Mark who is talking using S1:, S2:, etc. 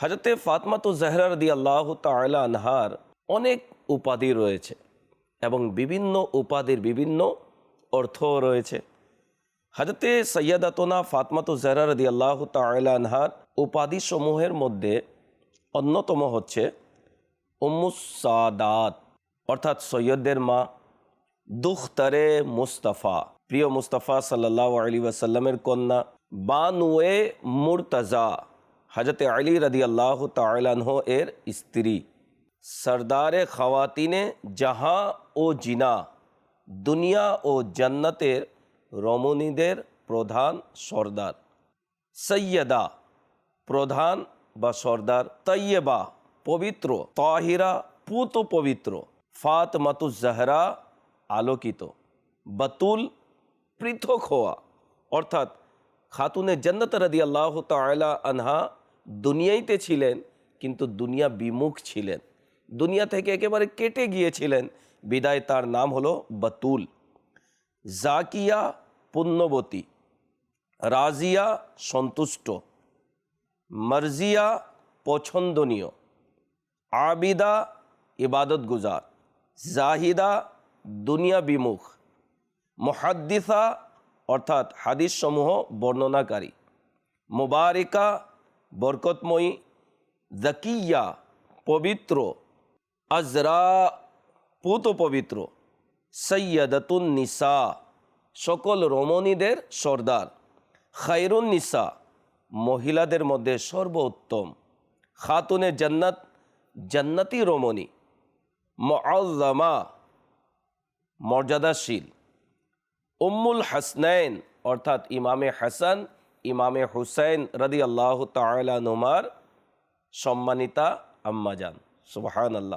S1: হাজরতে ফাতমা তো জাহরা রদি আল্লাহ তালা আনহার অনেক উপাধি রয়েছে এবং বিভিন্ন উপাধির বিভিন্ন অর্থ রয়েছে। হাজরতে সৈয়দাতনা ফাতমাতু জাহরা রদি আল্লাহ তালা আনহার উপাধি সমূহের মধ্যে অন্যতম হচ্ছে উম্মুসাদাত অর্থাৎ সৈয়দদের মা দুখতারে মুস্তাফা, প্রিয় মুস্তাফা সাল্লাহ আলী ওয়াসাল্লামের কন্যা বানুয়ে মুরতাজা। হজরত আলী রদি আল্লাহ তালাহ এর স্ত্রী সরদারে খাওয়াতিনে জাহা ও জিনা দুনিয়া ও জান্নাতের রমণীদের প্রধান সর্দার সৈয়দা প্রধান বা সর্দার তৈয়বা পবিত্র তাহিরা পুত পবিত্র ফাতমাতু জাহরা আলোকিত বাতুল পৃথক হওয়া অর্থাৎ খাতুনে জন্নত রদি আল্লাহ তালা আনহা দুনিয়াইতে ছিলেন, কিন্তু দুনিয়া বিমুখ ছিলেন। দুনিয়া থেকে একেবারে কেটে গিয়েছিলেন। বিদায় তার নাম হলো বাতুল। জাকিয়া পুণ্যবতী। রাজিয়া সন্তুষ্ট। মার্জিয়া পছন্দনীয়। আবিদা ইবাদত গুজার জাহিদা দুনিয়া বিমুখ। মহাদ্দিসা অর্থাৎ হাদিস সমূহ বর্ণনাকারী। মুবারিকা বরকতময়ী জাকিয়া পবিত্র, আজরা পুত পবিত্র, সৈয়দতুন নিসা, সকল রমণীদের সর্দার, খায়রুন নিসা, মহিলাদের মধ্যে সর্বোত্তম, খাতুনে জান্নাত, জান্নাতি রমণী, মআজ্জামা মর্যাদাশীল, উম্মুল হাসনাইন অর্থাৎ ইমামে হাসান ইমামে হুসাইন রদি আল্লাহ তালা নুমার সম্মানিতা আম্মাজান। সুবাহান আল্লাহ